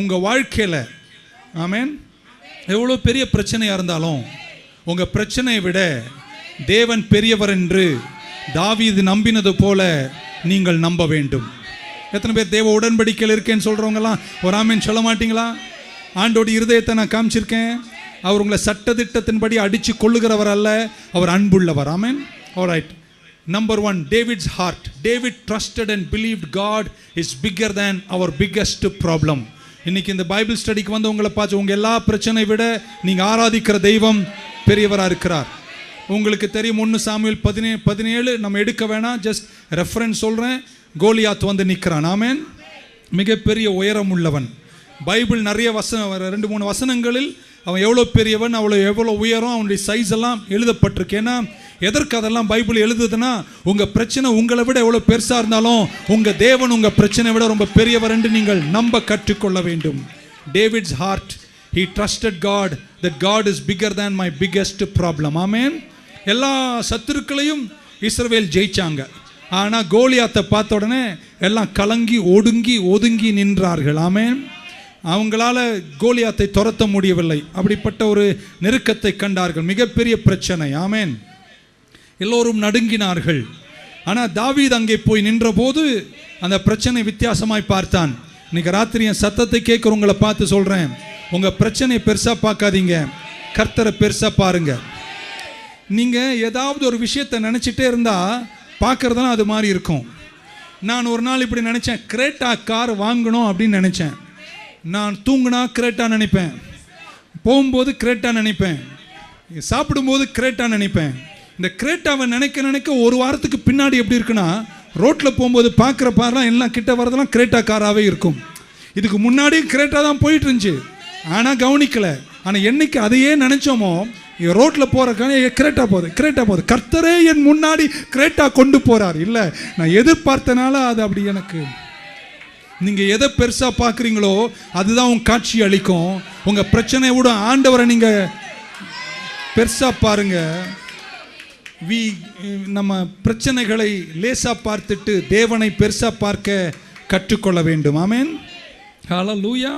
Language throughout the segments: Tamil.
உங்கள் வாழ்க்கையில் ஆமேன். எவ்வளோ பெரிய பிரச்சனையாக இருந்தாலும் உங்கள் பிரச்சனையை விட தேவன் பெரியவர் என்று தாவீது நம்பினது போல நீங்கள் நம்ப வேண்டும். எத்தனை பேர் தேவ உடன்படிக்கையில் இருக்கேன்னு சொல்கிறவங்கலாம் ஒரு ஆமீன் சொல்ல மாட்டீங்களா? ஆண்டோட இருதயத்தை நான் காமிச்சிருக்கேன். அவர் உங்களை சட்டத்திட்டத்தின்படி அடித்து கொள்ளுகிறவர் அல்ல அவர் அன்புள்ளவர். ஆமேன். Right number one David's heart David trusted and believe God is bigger than our biggest problem இன்னைக்கு இந்த பைபிள் ஸ்டடிக்கு வந்து உங்களை பார்த்து உங்கள் எல்லா பிரச்சனை விட நீங்கள் ஆராதிக்கிற தெய்வம் பெரியவராக இருக்கிறார். உங்களுக்கு தெரியும் ஒன்று சாமியல் பதினே பதினேழு நம்ம எடுக்க வேணாம். ஜஸ்ட் ரெஃபரன்ஸ் சொல்கிறேன் கோலியாத் வந்து நிற்கிறான் ஆமேன். மிகப்பெரிய உயரம் உள்ளவன். பைபிள் நிறைய வசனம் ரெண்டு மூணு வசனங்களில் அவன் எவ்வளோ பெரியவன் அவ்வளோ எவ்வளோ உயரம் அவனுடைய சைஸ் எல்லாம் எழுதப்பட்டிருக்கு. ஏன்னா எதற்கு அதெல்லாம் பைபிள் எழுதுதுன்னா உங்கள் பிரச்சனை உங்களை விட எவ்வளோ பெருசாக இருந்தாலும் உங்கள் தேவன் உங்கள் பிரச்சனை விட ரொம்ப பெரியவர் என்று நீங்கள் நம்ப கற்றுக்கொள்ள வேண்டும். David's heart he trusted God that God is bigger than my biggest problem ஆமேன் எல்லா சத்துருக்களையும் இஸ்ரவேல் ஜெயிச்சாங்க. ஆனால் கோலியாத்தை பார்த்த உடனே எல்லாம் கலங்கி ஒடுங்கி ஒதுங்கி நின்றார்கள். ஆமேன் அவங்களால கோலியாத்தை துரத்த முடியவில்லை. அப்படிப்பட்ட ஒரு நெருக்கத்தை கண்டார்கள். மிகப்பெரிய பிரச்சனை. ஆமேன். எல்லோரும் நடுங்கினார்கள். ஆனால் தாவீத் அங்கே போய் நின்றபோது அந்த பிரச்சனை வித்தியாசமாய் பார்த்தான். இன்னைக்கு ராத்திரி என் சத்தத்தை கேட்குறவங்களை பார்த்து சொல்கிறேன் உங்கள் பிரச்சனையை பெருசாக பார்க்காதீங்க. கர்த்தரை பெருசாக பாருங்க. நீங்கள் ஏதாவது ஒரு விஷயத்தை நினச்சிட்டே இருந்தால் பார்க்குறதெல்லாம் அது மாதிரி இருக்கும். நான் ஒரு நாள் இப்படி நினச்சேன். கிரேட்டா கார் வாங்கணும் அப்படின்னு நினச்சேன். நான் தூங்கினா கிரேட்டாக நினைப்பேன். போகும்போது கிரேட்டாக நினைப்பேன். சாப்பிடும்போது கிரேட்டாக நினைப்பேன். இந்த கிரேட்டாவை நினைக்க நினைக்க ஒரு வாரத்துக்கு பின்னாடி எப்படி இருக்குன்னா ரோட்டில் போகும்போது பார்க்குற பாரெலாம் எல்லாம் கிட்ட வரதெல்லாம் கிரேட்டா காராகவே இருக்கும். இதுக்கு முன்னாடியும் கிரேட்டாக தான் போயிட்டு இருந்துச்சு ஆனால் கவனிக்கலை. ஆனால் என்னைக்கு அதையே நினச்சோமோ ரோட்டில் போகிற கிரேட்டா போகுது கிரேட்டா போகுது. கர்த்தரே என் முன்னாடி கிரேட்டா கொண்டு போகிறார் இல்லை நான் எதிர்பார்த்தனால அது அப்படி எனக்கு நீங்கள் எதை பெருசாக பார்க்குறீங்களோ அதுதான் உங்க காட்சி அளிக்கும். உங்கள் பிரச்சனையை விட ஆண்டவரை நீங்கள் பெருசாக பாருங்க. வி நம்ம பிரச்சனைகளை லேசாக பார்த்துட்டு தேவனை பெருசாக பார்க்க கற்றுக்கொள்ள வேண்டும். ஆமேன் ஹலோ லூயா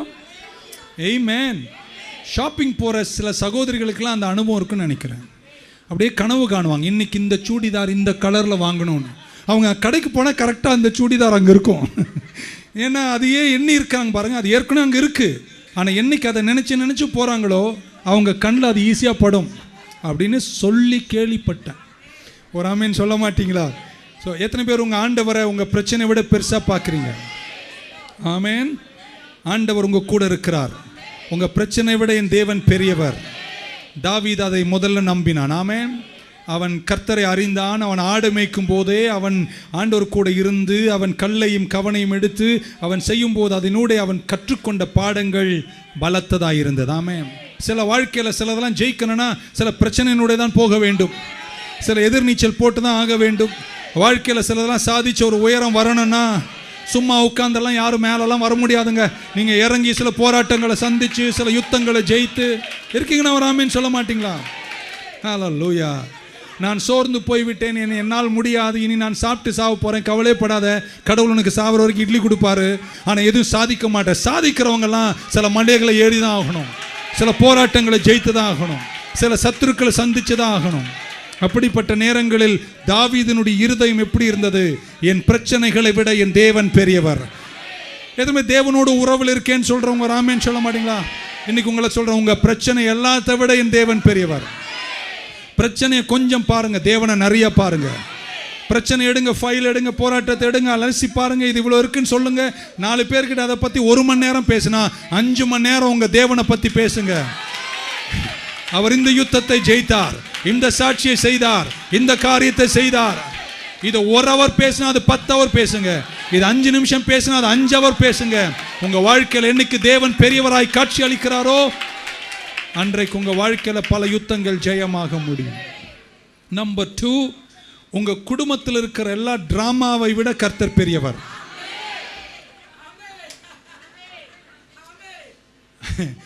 எய் மேன் ஷாப்பிங் போகிற சில சகோதரிகளுக்கெல்லாம் அந்த அனுபவம் இருக்குன்னு நினைக்கிறேன். அப்படியே கனவு காணுவாங்க. இன்றைக்கி இந்த சூடிதார் இந்த கலரில் வாங்கணும்னு. அவங்க கடைக்கு போனால் கரெக்டாக அந்த சூடிதார் அங்கே இருக்கும். ஏன்னா அதையே எண்ணி இருக்காங்க பாருங்கள் அது ஏற்கனவே அங்கே இருக்குது ஆனால் என்னைக்கு அதை நினச்சி நினச்சி போகிறாங்களோ அவங்க கண்ணில் அது ஈஸியாக படும் அப்படின்னு சொல்லி கேள்விப்பட்டேன். ஒரு ஆமீன் சொல்ல மாட்டீங்களா? ஸோ எத்தனை பேர் உங்கள் ஆண்டவரை உங்கள் பிரச்சனை விட பெருசாக பார்க்குறீங்க? ஆமேன். ஆண்டவர் உங்கள் கூட இருக்கிறார். உங்கள் பிரச்சனை விட என் தேவன் பெரியவர். தாவீத் அதை முதல்ல நம்பினான். ஆமேன். அவன் கர்த்தரை அறிந்தான் அவன் ஆடு மேய்க்கும் போதே அவன் ஆண்டோர் கூட இருந்து அவன் கல்லையும் கவனையும் எடுத்து அவன் செய்யும் போது அதனூடே அவன் கற்றுக்கொண்ட பாடங்கள் பலத்ததாக இருந்தது. ஆமே சில வாழ்க்கையில் சிலதெல்லாம் ஜெயிக்கணும்னா சில பிரச்சனையினுடைய தான் போக வேண்டும். சில எதிர்நீச்சல் போட்டு தான் ஆக வேண்டும். வாழ்க்கையில் சிலதெல்லாம் சாதிச்ச ஒரு உயரம் வரணும்னா சும்மா உட்காந்தெல்லாம் யாரும் மேலெல்லாம் வர முடியாதுங்க. நீங்கள் இறங்கி சில போராட்டங்களை சந்திச்சு சில யுத்தங்களை ஜெயித்து இருக்கீங்கன்னா வராமேன்னு சொல்ல மாட்டீங்களா? ஹலோ லூயா நான் சோர்ந்து போய்விட்டேன். என்னை என்னால் முடியாது. இனி நான் சாப்பிட்டு சாவ போகிறேன் கவலைப்படாத கடவுள் உனக்கு சாவர வரைக்கும் இட்லி கொடுப்பாரு. ஆனால் எதுவும் சாதிக்க மாட்டேன். சாதிக்கிறவங்கெல்லாம் சில மண்டைகளை ஏறி தான் ஆகணும். சில போராட்டங்களை ஜெயித்து தான் ஆகணும். சில சத்துருக்களை சந்தித்து தான் ஆகணும். அப்படிப்பட்ட நேரங்களில் தாவீதினுடைய இருதயம் எப்படி இருந்தது? என் பிரச்சனைகளை விட என் தேவன் பெரியவர். எதுவுமே தேவனோட உறவில் இருக்கேன்னு சொல்கிறவங்க ராமேன்னு சொல்ல மாட்டீங்களா? இன்னைக்கு உங்களை சொல்கிறேன் உங்கள் பிரச்சனை எல்லாத்த விட என் தேவன் பெரியவர். பிரச்சனையை கொஞ்சம் பாருங்க தேவனை நிறைய பாருங்க. பிரச்சனை எடுங்க ஃபைல் எடுங்க போராட்டத்தை எடுங்க அலசி பாருங்க இது இவ்வளோ இருக்குன்னு சொல்லுங்க. நாலு பேர்கிட்ட அதை பத்தி ஒரு மணி நேரம் பேசினா அஞ்சு மணி நேரம் உங்க தேவனை பத்தி பேசுங்க. அவர் இந்த யுத்தத்தை ஜெயித்தார் இந்த சாட்சியை செய்தார் இந்த காரியத்தை செய்தார். இதை ஒரு அவர் பேசினா அது பத்து அவர் பேசுங்க. இது அஞ்சு நிமிஷம் பேசினா அது அஞ்சு அவர் பேசுங்க. உங்க வாழ்க்கையில் என்னைக்கு தேவன் பெரியவராய் காட்சி அளிக்கிறாரோ அன்றைக்கு உங்கள் வாழ்க்கையில் பல யுத்தங்கள் ஜெயமாக முடியும். நம்பர் டூ உங்கள் குடும்பத்தில் இருக்கிற எல்லா ட்ராமாவை விட கர்த்தர் பெரியவர்.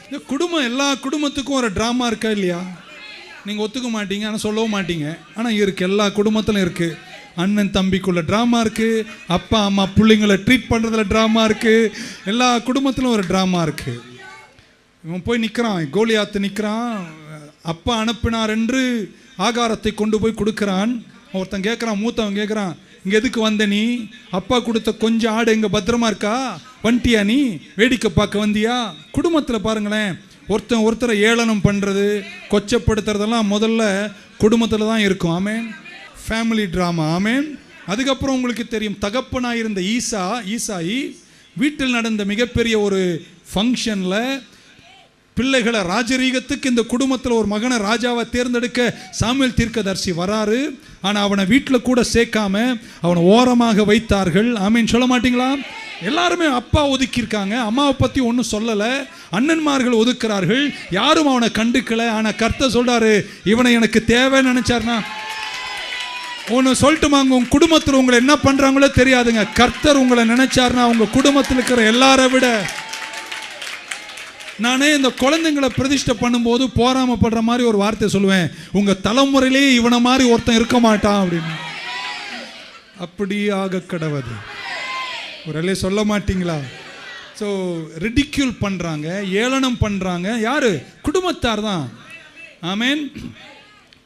இந்த குடும்பம் எல்லா குடும்பத்துக்கும் ஒரு ட்ராமா இருக்கா இல்லையா? நீங்கள் ஒத்துக்க மாட்டீங்க ஆனால் சொல்லவும் மாட்டீங்க. ஆனால் இருக்குது எல்லா குடும்பத்திலும் இருக்குது அண்ணன் தம்பிக்குள்ள ட்ராமா இருக்குது அப்பா அம்மா பிள்ளைங்களை ட்ரீட் பண்ணுறதுல ட்ராமா இருக்குது எல்லா குடும்பத்திலும் ஒரு ட்ராமா இருக்குது இவன் போய் நிற்கிறான் கோலியாத்து நிற்கிறான் அப்பா அனுப்பினார் என்று ஆகாரத்தை கொண்டு போய் கொடுக்குறான். ஒருத்தன் கேட்குறான் மூத்தவன் கேட்குறான் இங்கே எதுக்கு வந்த நீ? அப்பா கொடுத்த கொஞ்சம் ஆடு இங்கே பத்திரமா இருக்கா? வண்டியா நீ? வேடிக்கை பார்க்க வந்தியா? குடும்பத்தில் பாருங்களேன் ஒருத்தன் ஒருத்தரை ஏளனம் பண்ணுறது கொச்சப்படுத்துறதெல்லாம் முதல்ல குடும்பத்தில் தான் இருக்கும். ஆமேன். ஃபேமிலி ட்ராமா ஆமேன். அதுக்கப்புறம் உங்களுக்கு தெரியும் தகப்பனாக இருந்த ஈசா ஈசாயி வீட்டில் நடந்த மிகப்பெரிய ஒரு ஃபங்க்ஷனில் பிள்ளைகளை ராஜரீகத்துக்கு இந்த குடும்பத்தில் ஒரு மகனை ராஜாவை தேர்ந்தெடுக்க சாமியல் தீர்க்கதர்சி வராரு. ஆனால் அவனை வீட்டில் கூட சேர்க்காம அவனை ஓரமாக வைத்தார்கள். ஆமீன். சொல்ல மாட்டீங்களா? எல்லாருமே அப்பா ஒதுக்கியிருக்காங்க. அம்மாவை பற்றி ஒன்றும் சொல்லலை. அண்ணன்மார்கள் ஒதுக்கிறார்கள். யாரும் அவனை கண்டுக்கலை. ஆனால் கர்த்தர் சொல்கிறாரு இவனை எனக்கு தேவைன்னு நினச்சார்னா ஒன்று சொல்லட்டுமாங்க உங்கள் குடும்பத்தில் உங்களை என்ன பண்ணுறாங்களோ தெரியாதுங்க. கர்த்தர் உங்களை நினைச்சாருன்னா உங்கள் குடும்பத்தில் இருக்கிற எல்லாரை விட நானே இந்த குழந்தைங்களை பிரதிஷ்டை பண்ணும்போது போராமப்படுற மாதிரி ஒரு வார்த்தை சொல்லுவேன். உங்கள் தலைமுறையிலேயே இவனை மாதிரி ஒருத்தன் இருக்க மாட்டான் அப்படின்னு. அப்படியாக கடவுது ஒரு சொல்ல மாட்டிங்களா? ஸோ ரெடிக்யூல் பண்ணுறாங்க ஏளனம் பண்ணுறாங்க யார்? குடும்பத்தார் தான். ஆமேன்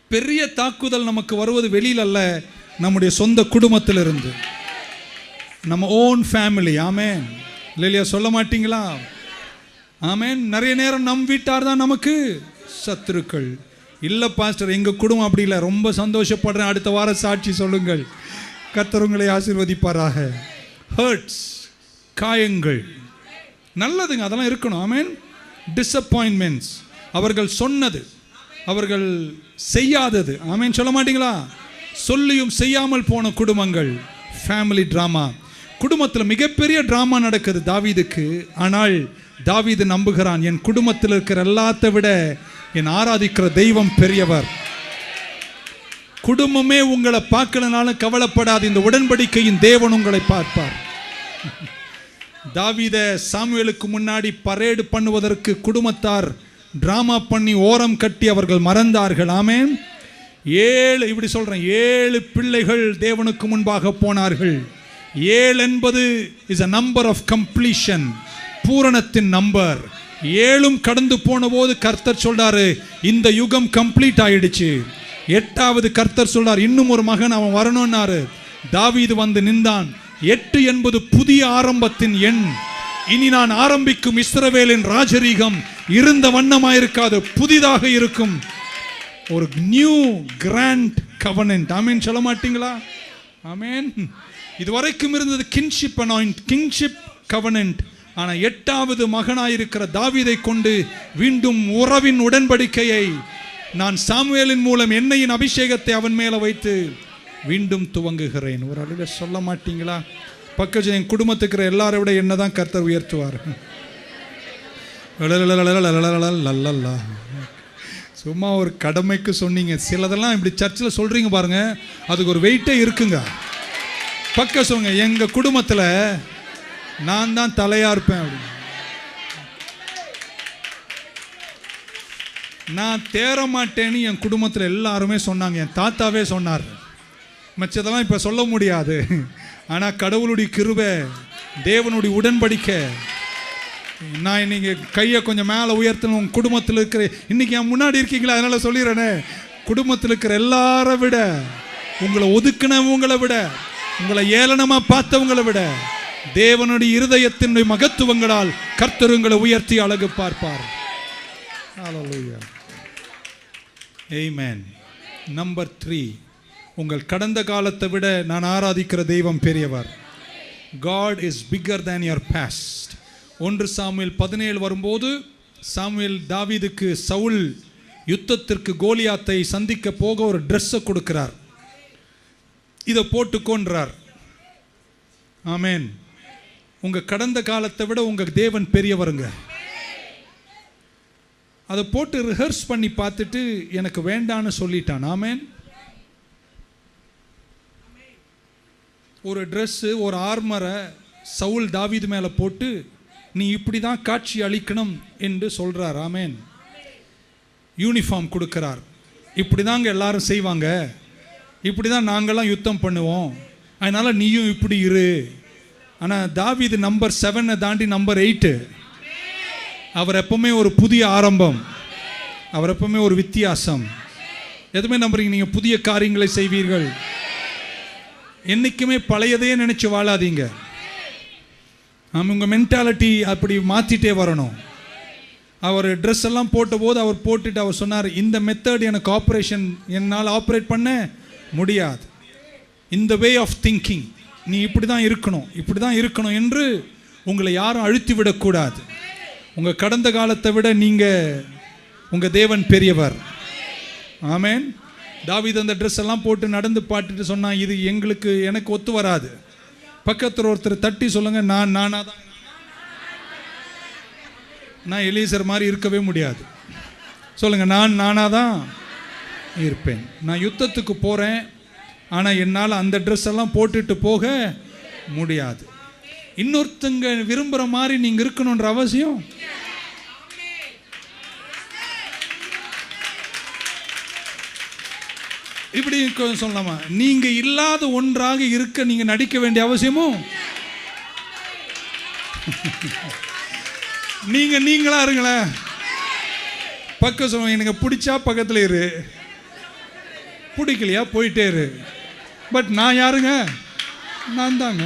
பெரிய தாக்குதல் நமக்கு வருவது வெளியில் அல்ல நம்முடைய சொந்த குடும்பத்திலிருந்து. நம்ம ஓன் ஃபேமிலி ஆமேன் இல்லையா சொல்ல மாட்டிங்களா? ஆமேன். நிறைய நேரம் நம் வீட்டார் தான் நமக்கு சத்துருக்கள். இல்லை பாஸ்டர் எங்கள் குடும்பம் அப்படி இல்லை. ரொம்ப சந்தோஷப்படுறேன். அடுத்த வார சாட்சி சொல்லுங்கள். கத்தருங்களை ஆசிர்வதிப்பாராக. ஹர்ட்ஸ் காயங்கள். நல்லதுங்க அதெல்லாம் இருக்கணும். ஆமேன். டிஸப்பாயின்மெண்ட்ஸ் அவர்கள் சொன்னது அவர்கள் செய்யாதது. ஆமேன். சொல்ல மாட்டீங்களா? சொல்லியும் செய்யாமல் போன குடும்பங்கள். ஃபேமிலி ட்ராமா குடும்பத்தில் மிகப்பெரிய ட்ராமா நடக்குது தாவீதுக்கு. ஆனால் தாவீது நம்புகிறான் என் குடும்பத்தில் இருக்கிற எல்லாத்தை விட என் ஆராதிக்கிற தெய்வம் பெரியவர். குடும்பமே உங்களை பார்க்கலனாலும் கவலைப்படாது இந்த உடன்படிக்கையின் தேவன் உங்களை பார்ப்பார். தாவித சாமுவேலுக்கு முன்னாடி பரேடு பண்ணுவதற்கு குடும்பத்தார் டிராமா பண்ணி ஓரம் கட்டி அவர்கள் மறந்தார்கள். ஆமேன். ஏழு இப்படி சொல்கிறேன் ஏழு பிள்ளைகள் தேவனுக்கு முன்பாக போனார்கள். ஏழு என்பது is a number of completion பூரணத்தின் number. ஏழும் கடந்து போன போது கர்த்தர் சொல்றாரு இந்த யுகம் கம்ப்ளீட் ஆயிடுச்சு. எட்டாவது கர்த்தர் சொல்றார் இன்னும் ஒரு மகன் அவன் வரணும்னாரு. தாவீது வந்து நின்றான். எட்டு என்பது புதிய ஆரம்பத்தின் எண். இனி நான் ஆரம்பிக்கும் இஸ்ரவேலின் ராஜரீகம் இருந்த வண்ணமாயிருக்காது புதிதாக இருக்கும். ஒரு நியூ கிராண்ட் கவர்னன்ட் ஆமீன் சொல்ல மாட்டீங்களா? ஆமேன். இதுவரைக்கும் இருந்தது கிங்ஷிப் அனாயிண்ட் கிங்ஷிப் கவர்னன்ட் ஆனால் எட்டாவது மகனாயிருக்கிற தாவிதை கொண்டு மீண்டும் உறவின் உடன்படிக்கையை நான் சாமுவேலின் மூலம் என்னையின் அபிஷேகத்தை அவன் மேலே வைத்து மீண்டும் துவங்குகிறேன். ஒரு அளவில் சொல்ல மாட்டீங்களா? பக்கத்தில் என் குடும்பத்துக்கிற எல்லாரை விட என்ன தான் கர்த்தர் உயர்த்துவார்? சும்மா ஒரு கடமைக்கு சொன்னீங்க சிலதெல்லாம் இப்படி சர்ச்சில் சொல்கிறீங்க பாருங்கள் அதுக்கு ஒரு வெயிட்டே இருக்குங்க பக்க சொல்லுங்க எங்கள் குடும்பத்தில் நான் தான் தலையா இருப்பேன் அப்படின்னு. நான் தேற மாட்டேன்னு என் குடும்பத்தில் எல்லாருமே சொன்னாங்க. என் தாத்தாவே சொன்னார். மச்சதெல்லாம் இப்போ சொல்ல முடியாது. ஆனால் கடவுளுடைய கிருபை தேவனுடைய உடன்படிக்கை. நான் இன்னைக்கு கையை கொஞ்சம் மேலே உயர்த்தணும். உங்கள் குடும்பத்தில் இருக்கிற இன்றைக்கி என் முன்னாடி இருக்கீங்களா? அதனால் சொல்லிடுறேனே. குடும்பத்தில் இருக்கிற எல்லாரை விட உங்களை ஒதுக்கினவங்களை விட உங்களை ஏளனமாக பார்த்தவங்களை விட தேவனுடைய இருதயத்தினுடைய மகத்துவங்களால் கர்த்தர் உங்களை உயர்த்தி அழகு பார்ப்பார். நம்பர் த்ரீ உங்கள் கடந்த காலத்தை விட நான் ஆராதிக்கிற தெய்வம் பெரியவர். God is bigger than your past ஒன்று சாமுவேல் பதினேழு வரும்போது சாமுவேல் தாவீதுக்கு சவுல் யுத்தத்திற்கு கோலியாத்தை சந்திக்க போக ஒரு ட்ரெஸ்ஸை கொடுக்கிறார். இதை போட்டுக்கோன்றார். ஆமேன் உங்கள் கடந்த காலத்தை விட உங்கள் தேவன் பெரியவருங்க. அதை போட்டு ரிஹர்ஸ் பண்ணி பார்த்துட்டு எனக்கு வேண்டான்னு சொல்லிட்டான். ஆமேன். ஒரு ட்ரெஸ்ஸு ஒரு ஆர்மரை சவுல் தாவிது மேலே போட்டு நீ இப்படி தான் காட்சி அளிக்கணும் என்று சொல்கிறார் ஆமேன். யூனிஃபார்ம் கொடுக்கிறார். இப்படி தாங்க எல்லாரும் செய்வாங்க. இப்படி தான் நாங்கள்லாம் யுத்தம் பண்ணுவோம். அதனால் நீயும் இப்படி இரு. ஆனால் தாவிது நம்பர் செவனை தாண்டி நம்பர் எயிட்டு அவர் எப்பவுமே ஒரு புதிய ஆரம்பம். அவர் எப்பவுமே ஒரு வித்தியாசம். எதுவுமே நம்புறீங்க? நீங்கள் புதிய காரியங்களை செய்வீர்கள். என்றைக்குமே பழையதையே நினச்சி வாழாதீங்க. ஆமாம் உங்கள் மென்டாலிட்டி அப்படி மாற்றிட்டே வரணும். அவர் ட்ரெஸ் எல்லாம் போட்டபோது அவர் போட்டுட்டு அவர் சொன்னார் இந்த மெத்தட் எனக்கு ஆப்ரேஷன் என்னால் ஆப்ரேட் பண்ண முடியாது. இந்த வே ஆஃப் திங்கிங் நீ இப்படி தான் இருக்கணும் இப்படி தான் இருக்கணும் என்று உங்களை யாரும் அழுத்தி விடக்கூடாது உங்கள் கடந்த காலத்தை விட நீங்கள் உங்கள் தேவன் பெரியவர். ஆமேன். தாவித் அந்த ட்ரெஸ் எல்லாம் போட்டு நடந்து பாட்டுட்டு சொன்னால் இது எங்களுக்கு எனக்கு ஒத்து வராது. பக்கத்தில் ஒருத்தர் தட்டி சொல்லுங்கள் நான் நானாக தான். நான் எலீசர் மாதிரி இருக்கவே முடியாது. சொல்லுங்கள் நான் நானா தான் இருப்பேன். நான் யுத்தத்துக்கு போகிறேன் ஆனால் என்னால் அந்த ட்ரெஸ் எல்லாம் போட்டுட்டு போக முடியாது. இன்னொருத்தங்க விரும்புகிற மாதிரி நீங்கள் இருக்கணுன்ற அவசியம்? இப்படி சொல்லலாமா? நீங்கள் இல்லாத ஒன்றாக இருக்க நீங்கள் நடிக்க வேண்டிய அவசியமும் நீங்கள் நீங்களா இருங்களேன் பக்கம் சொல்லுங்க எனக்கு பிடிச்சா பக்கத்தில் இரு. பிடிக்கலையா போயிட்டே இரு. பட் நான் யாருங்க? நான் தாங்க.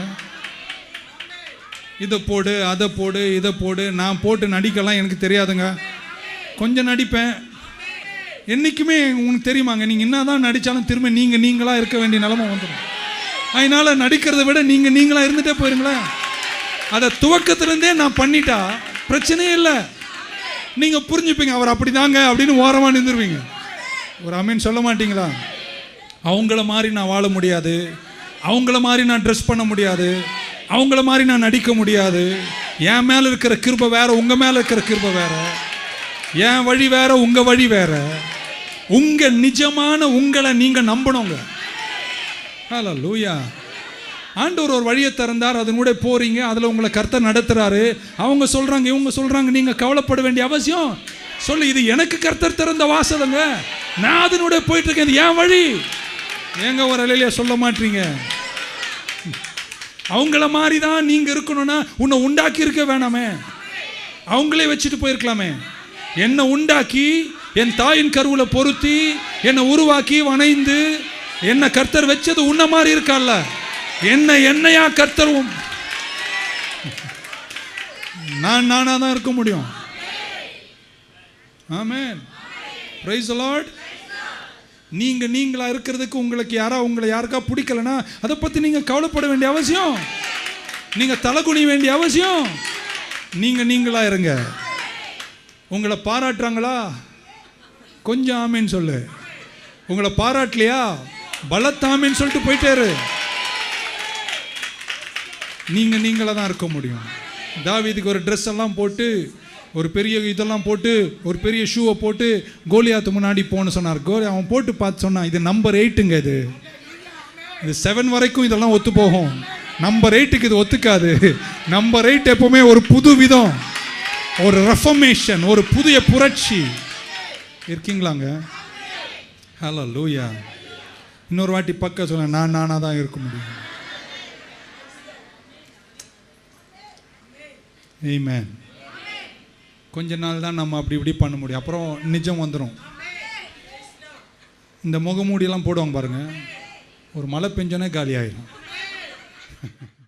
இதை போடு அதை போடு இதை போடு. நான் போட்டு நடிக்கலாம் எனக்கு தெரியாதுங்க. கொஞ்சம் நடிப்பேன். என்றைக்குமே உங்களுக்கு தெரியுமாங்க? நீங்கள் என்ன தான் நடித்தாலும் திரும்ப நீங்கள் நீங்களாக இருக்க வேண்டிய நிலமை வந்துடும் அதனால் நடிக்கிறத விட நீங்கள் நீங்களாக இருந்துகிட்டே போயிருங்களேன். அதை துவக்கத்துலேருந்தே நான் பண்ணிட்டா பிரச்சனையே இல்லை. நீங்கள் புரிஞ்சுப்பீங்க அவர் அப்படிதாங்க அப்படின்னு ஓரமாக நின்றுருவீங்க. ஒரு அமீன் சொல்ல மாட்டீங்களா? அவங்கள மாதிரி நான் வாழ முடியாது. அவங்கள மாதிரி நான் ட்ரெஸ் பண்ண முடியாது. அவங்கள மாதிரி நான் நடிக்க முடியாது. என் மேலே இருக்கிற கிருபை வேற உங்கள் மேலே இருக்கிற கிருபை வேற. என் வழி வேற உங்கள் வழி வேற. உங்கள் நிஜமான உங்களை நீங்கள் நம்பணுங்க. ஹலோ லூயா ஆண்டவர் ஒரு வழியை திறந்தார் அதன் கூட போறீங்க அதில் உங்களை கர்த்தர் நடத்துறாரு. அவங்க சொல்கிறாங்க இவங்க சொல்கிறாங்க நீங்கள் கவலைப்பட வேண்டிய அவசியம். சொல்லு இது எனக்கு கர்த்தர் திறந்த வாசலுங்க. நான் அதனுடைய போயிட்டு இருக்கேன் இது என் வழி. ஏங்க ஒரு அலையில சொல்ல மாட்டீங்க? அவங்கள மாதிரி தான் நீங்க இருக்கணும்னா உன்னை உண்டாக்கி இருக்க வேணாமே. அவங்களே வச்சுட்டு போயிருக்கலாமே. என்னை உண்டாக்கி என் தாயின் கருவுல பொருத்தி என்னை உருவாக்கி வணைந்து என்னை கர்த்தர் வச்சது உன்ன மாதிரி இருக்கால்ல என்ன என்னையா கர்த்தர் நான் நானா தான் இருக்க முடியும். ஆமேன். பிரைஸ் லார்ட் நீங்க நீங்களா இருக்கிறதுக்கு உங்களுக்கு யாரா உங்களை யாருக்கா பிடிக்கலனா அதை பத்தி நீங்க கவலைப்பட வேண்டிய அவசியம். நீங்க தலை குனிய வேண்டிய அவசியம். நீங்க நீங்களா இருங்க. உங்களை பாராட்டுறாங்களா? கொஞ்சம் ஆமின்னு சொல்லு. உங்களை பாராட்டலையா? பலத்தாமின்னு சொல்லிட்டு போயிட்டாரு. நீங்கள் நீங்க நீங்களா தான் இருக்க முடியும். தாவீதுக்கு ஒரு ட்ரெஸ் எல்லாம் போட்டு ஒரு பெரிய இதெல்லாம் போட்டு ஒரு பெரிய ஷூவை போட்டு கோலியாத்து முன்னாடி போன்னு சொன்னார். கோலி அவன் போட்டு பார்த்து சொன்னான் இது நம்பர் எயிட்டுங்க இது. இது செவன் வரைக்கும் இதெல்லாம் ஒத்து போகும். நம்பர் எயிட்டுக்கு இது ஒத்துக்காது. நம்பர் எயிட் எப்பவுமே ஒரு புது விதம். ஒரு ரெஃபர்மேஷன் ஒரு புதிய புரட்சி. இருக்கீங்களாங்க? ஹலோ லூயா இன்னொரு வாட்டி பக்க சொல்ல நான் நானாக தான் இருக்க முடியும். Amen. கொஞ்ச நாள் தான் நம்ம அப்படி இப்படி பண்ண முடியும். அப்புறம் நிஜம் வந்துடும் இந்த முகமூடியெல்லாம் போடுவாங்க பாருங்கள் ஒரு மழை பெஞ்சோன்னே காலி ஆயிடும்